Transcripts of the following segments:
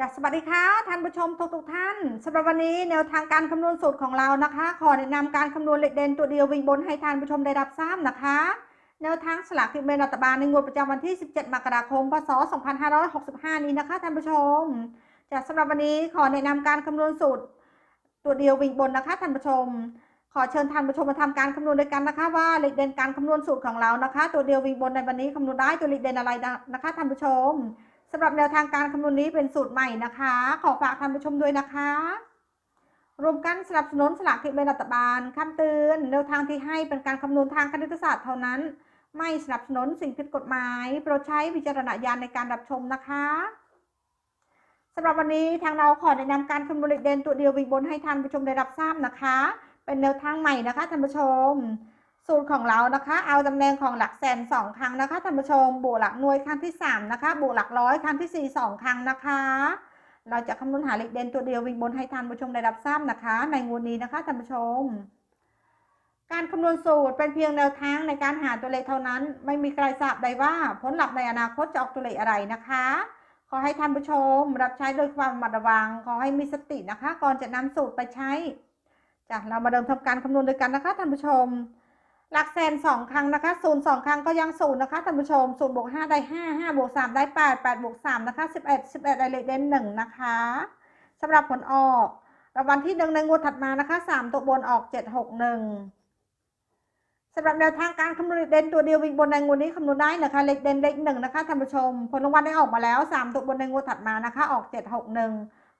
จะสวัสดีค่ะท่านผู้ชมทุกทุกท่านสำหรับวันนี้แนวทางการคำนวณสูตรของเรานะคะ ขอแนะนำการคำนวณเหลขเด่นตัวเดียววิ่งบนให้ท่านผู้ชมได้รับทราบนะคะ แนวทางสลากกินแบ่งรัฐบาลในงวดประจำวันที่ 17 มกราคม พศ 2565 นี้นะคะท่านผู้ชมจะสำหรับวันนี้ขอแนะนำการคำนวณสูตรตัวเดียววิ่งบนนะคะท่านผู้ชม ขอเชิญท่านผู้ชมมาทำการคำนวณด้วยกันนะคะ ว่าเหลขเด่นการคำนวณสูตรของเรานะคะ ตัวเดียววิ่งบนในวันนี้คำนวณได้ตัวเหลขเด่นอะไรนะคะท่านผู้ชม สำหรับแนวทางการคำนวณนี้เป็นสูตรใหม่นะคะ ขอฝากท่านผู้ชมด้วยนะคะรวมกันสนับสนุนสลากกินแบ่งรัฐบาลคำเตือนแนวทางที่ให้เป็นการคำนวณทางคณิตศาสตร์เท่านั้น ไม่สนับสนุนสิ่งผิดกฎหมาย โปรดใช้วิจารณญาณในการรับชมนะคะสำหรับวันนี้ทางเราขอแนะนำการคำนวณเลขเด่นตัวเดียววิ่งบนให้ท่านผู้ชมได้รับทราบนะคะ เป็นแนวทางใหม่นะคะท่านผู้ชม สูตรของเรานะคะ เอาตำแหน่งของหลักแสนสองครั้งนะคะท่านผู้ชมบวกหลักหน่วยครั้งที่สามนะคะ บวกหลักร้อยครั้งที่สี่สองครั้งนะคะ เราจะคำนวณหาเลขเด่นตัวเดียววิ่งบนให้ท่านผู้ชมได้รับทราบนะคะ ในงวดนี้นะคะท่านผู้ชม การคำนวณสูตรเป็นเพียงแนวทางในการหาตัวเลขเท่านั้น ไม่มีใครทราบได้ว่าผลลัพธ์ในอนาคตจะออกตัวเลขอะไรนะคะ ขอให้ท่านผู้ชม รับใช้โดยความระมัดระวัง ขอให้มีสตินะคะ ก่อนจะนำสูตรไปใช้จ้ะเรามาเริ่มทำการคำนวณด้วยกันนะคะท่านผู้ชม หลักแสนสองครั้งนะคะศูนย์สองครั้งก็ยังศูนย์นะคะท่านผู้ชมศูนย์บวกห้าได้ห้าห้าบวกสามได้แปดแปดบวกสามนะคะสิบเอ็ดสิบเอ็ดได้เลขเด่นหนึ่งนะคะสำหรับผลออกรางวัลที่หนึ่งในงวดถัดมานะคะสามตัวบนออกเจ็ดหกหนึ่งสำหรับแนวทางการคำนวณเด่นตัวเดียววิ่งบนในงวดนี้คำนวณได้นะคะเลขเด่นเลขหนึ่งนะคะท่านผู้ชม ผลรางวัลได้ออกมาแล้วสามตัวบนในงวดถัดมานะคะ ออกเจ็ดหกหนึ่ง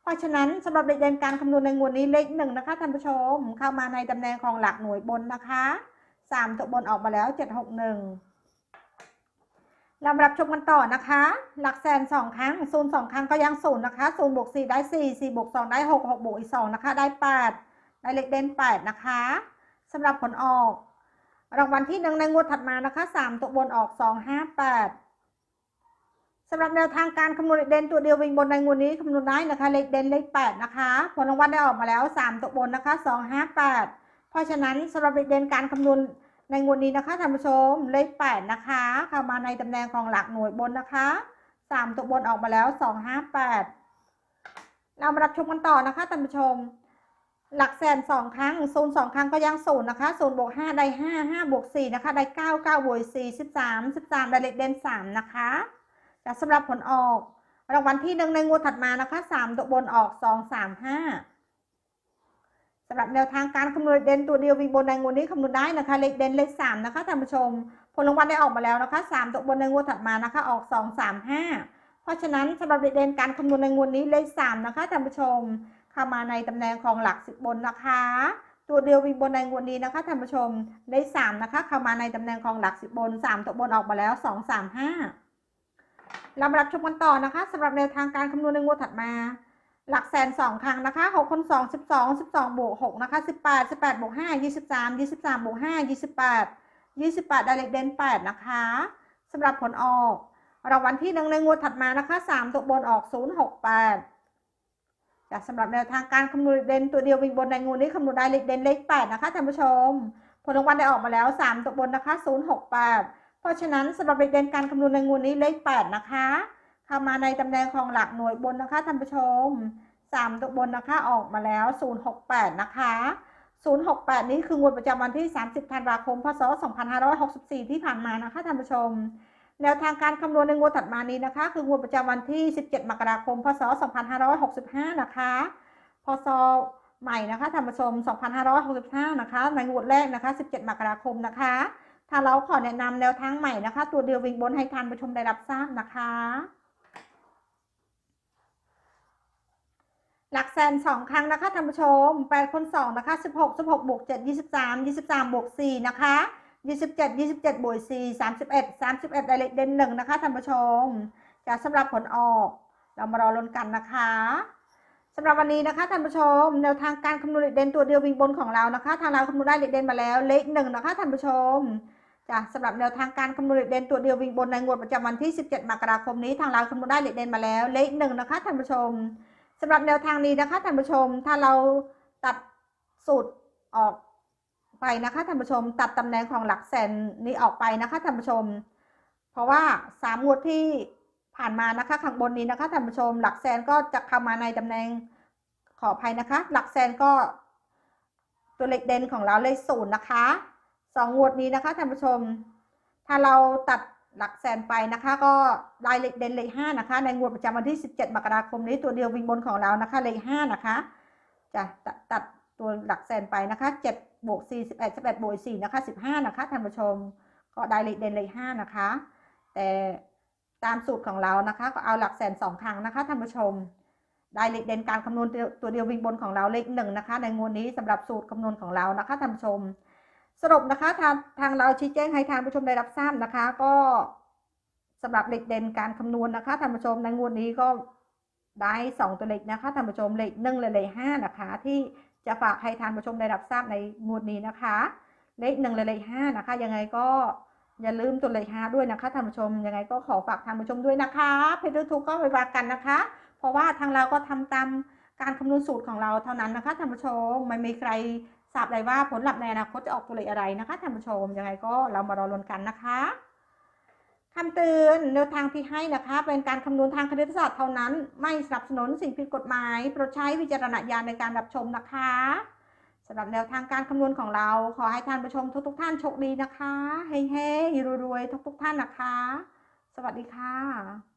เพราะฉะนั้นสำหรับเลขเด่นการคำนวณในงวดนี้เลขหนึ่งนะคะท่านผู้ชม เข้ามาในตำแหน่งของหลักหน่วยบนนะคะ สามตัวบนออกมาแล้วเจ็ดหกหนึ่งเรารับชมกันต่อนะคะ หลักแสนสองครั้งศูนย์สองครั้งก็ยังศูนย์นะคะศูนย์บวกสี่ได้สี่สี่บวกสองได้หกหกบวกอีกสองนะคะ ได้แปดได้เลขเด่นแปดนะคะสำหรับผลออก รางวัลที่หนึ่งในงวดถัดมานะคะสามตัวบนออกสองห้าแปดสำหรับแนวทางการคำนวณเลขเด่นตัวเดียววิ่งบนในงวดนี้คำนวณได้นะคะเลขเด่นเลขแปดนะคะ ผลรางวัลได้ออกมาแล้วสามตัวบนนะคะสองห้าแปด ราะฉะนั้นสำหรับเลขเด่นการคำนวณในงวดนี้นะคะท่านผู้ชมเลขแปดนะคะเข้ามาในตำแหน่งของหลักหน่วยบนนะคะสามตัวบนออกมาแล้วสองห้าแปดเรามารับชมกันต่อนะคะท่านผู้ชม หลักแสนสองครั้งศูนย์สองครั้งก็ยังศูนย์นะคะศูนย์บวกห้าได้ห้าห้าบวกสี่นะคะได้เก้าเก้าบวกสี่สิบสามสิบสามได้เลขเด่นสามนะคะจะสำหรับผลออกรางวัลที่หนึ่งในงวดถัดมานะคะสามตัวบนออกสองสามห้าำหรับแนวทางการคำนวณเด่นตัวเดียววิ่งบนในงวดนี้คำนวณได้นะคะเลขเด่นเลขสามนะคะท่านผู้ชม ผลรางวัลได้ออกมาแล้วนะคะสามตัวบนในงวดถัดมานะคะออกสองสามห้าเพราะฉะนั้นสำหรับเลขเด่นการคำนวณในงวดนี้เลขสามนะคะท่านผู้ชมเข้ามาในตำแหน่งของหลักสิบบนนะคะ ตัวเดียววิ่งบนในงวดนี้นะคะท่านผู้ชมเลขสามนะคะเข้ามาในตำแหน่งของหลักสิบบนสามตัวบนออกมาแล้วสองสามห้าเรามารับชมกันต่อนะคะสำหรับแนวทางการคำนวณในงวดถัดมา หลักแสนสองครั้งนะคะหกคนสองสิบสองสิบสองบวกหกนะคะสิบแปดสิบแปดบวกห้ายี่สิบสามยี่สิบสามบวกห้ายี่สิบแปดยี่สิบแปดได้เลขเด่นแปดนะคะสำหรับผลออกรางวัลที่หนึ่งในงวดถัดมานะคะสามตัวบนออกศูนย์หกแปดจากสำหรับแนวทางการคำนวณเด่นตัวเดียววิ่งบนในงวดนี้คำนวณได้เลขเด่นเลขแปดนะคะท่านผู้ชม ผลรางวัลได้ออกมาแล้วสามตัวบนนะคะศูนย์หกแปดเพราะฉะนั้นสำหรับเลขเด่นการคำนวณในงวดนี้เลขแปดนะคะ เข้ามาในตำแหน่งของหลักหน่วยบนนะคะท่านผู้ชมสามตัวบนนะคะออกมาแล้ว 068 นะคะ 068 นี้คืองวดประจำวันที่ 30 ธันวาคม พศ 2564 ที่ผ่านมานะคะท่านผู้ชม แนวทางการคำนวณในงวดถัดมานี้นะคะ คืองวดประจำวันที่ 17 มกราคม พศ 2565 นะคะ พศใหม่นะคะท่านผู้ชม 2565 นะคะ ในงวดแรกนะคะ 17 มกราคมนะคะ ถ้าเราขอแนะนำแนวทางใหม่นะคะ ตัวเดียววิ่งบนให้ท่านผู้ชมได้รับทราบนะคะ หลักแสนสองครั้งนะคะท่านผู้ชมแปดคนสองนะคะสิบหกสิบหกบวกเจ็ดยี่สิบสามยี่สิบสามบวกสี่นะคะยี่สิบเจ็ดยี่สิบเจ็ดบวกสี่สามสิบเอ็ดสามสิบเอ็ดได้เลขเด่นหนึ่งนะคะท่านผู้ชมจะสำหรับผลออก เรามารอลุ้นกันนะคะสำหรับวันนี้นะคะท่านผู้ชมแนวทางการคำนวณเลขเด่นตัวเดียววิ่งบนของเรานะคะ ทางเราคำนวณได้เลขเด่นมาแล้วเลขหนึ่งนะคะท่านผู้ชมจ้ะสำหรับแนวทางการคำนวณเลขเด่นตัวเดียววิ่งบนในงวดประจำวันที่ 17 มกราคมนี้ทางเราคำนวณได้เลขเด่นมาแล้วเลขหนึ่งนะคะท่านผู้ชม สำหรับแนวทางนี้นะคะท่านผู้ชม ถ้าเราตัดสูตรออกไปนะคะท่านผู้ชม ตัดตำแหน่งของหลักแสนนี้ออกไปนะคะท่านผู้ชม เพราะว่าสามงวดที่ผ่านมานะคะข้างบนนี้นะคะท่านผู้ชม หลักแสนก็จะเข้ามาในตำแหน่งขออภัยนะคะ หลักแสนก็ตัวเลขเด่นของเราเลขศูนย์นะคะสองงวดนี้นะคะท่านผู้ชม ถ้าเราตัด หลักแสนไปนะคะ ก็ได้เลขเด่นเลขห้านะคะ ในงวดประจำวันที่ 17 มกราคมนี้ตัวเดียววิ่งบนของเรานะคะเลขห้านะคะจะตัดตัดตัวหลักแสนไปนะคะ7บวก4 11 11บวก4นะคะ15 นะคะท่านผู้ชมก็ได้เลขเด่นเลขห้านะคะ แต่ตามสูตรของเรานะคะ ก็เอาหลักแสนสองครั้งนะคะท่านผู้ชมได้เลขเด่นการคำนวณตัวเดียววิ่งบนของเราเลขหนึ่งนะคะ ในงวดนี้สำหรับสูตรคำนวณของเรานะคะท่านผู้ชม สรุปนะคะทางทางเราชี้แจงให้ทางผู้ชมได้รับทราบนะคะ ก็สำหรับเลขเด่นการคำนวณนะคะท่านผู้ชมในงวดนี้ก็ได้สองตัวเลขนะคะท่านผู้ชมเลขหนึ่งและเลขห้านะคะ ที่จะฝากให้ทางผู้ชมได้รับทราบในงวดนี้นะคะ เลขหนึ่งและเลขห้านะคะ ยังไงก็อย่าลืมตัวเลขห้าด้วยนะคะท่านผู้ชมยังไงก็ขอฝากทางผู้ชมด้วยนะคะเพจทุกก็ไปฝากกันนะคะ เพราะว่าทางเราก็ทำตามการคำนวณสูตรของเราเท่านั้นนะคะท่านผู้ชมไม่มีใคร ทราบเลยว่าผลลัพธ์ในอนาคตจะออกตัวเลขอะไรนะคะท่านผู้ชมยังไงก็เรามารอลุ้นกันนะคะคำเตือนแนวทางที่ให้นะคะ เป็นการคำนวณทางคณิตศาสตร์เท่านั้น ไม่สนับสนุนสิ่งผิดกฎหมายโปรดใช้วิจารณญาณในการรับชมนะคะสำหรับแนวทางการคำนวณของเรา ขอให้ท่านผู้ชมทุกๆท่านโชคดีนะคะ เฮ้ๆรวยๆทุกๆท่านนะคะ สวัสดีค่ะ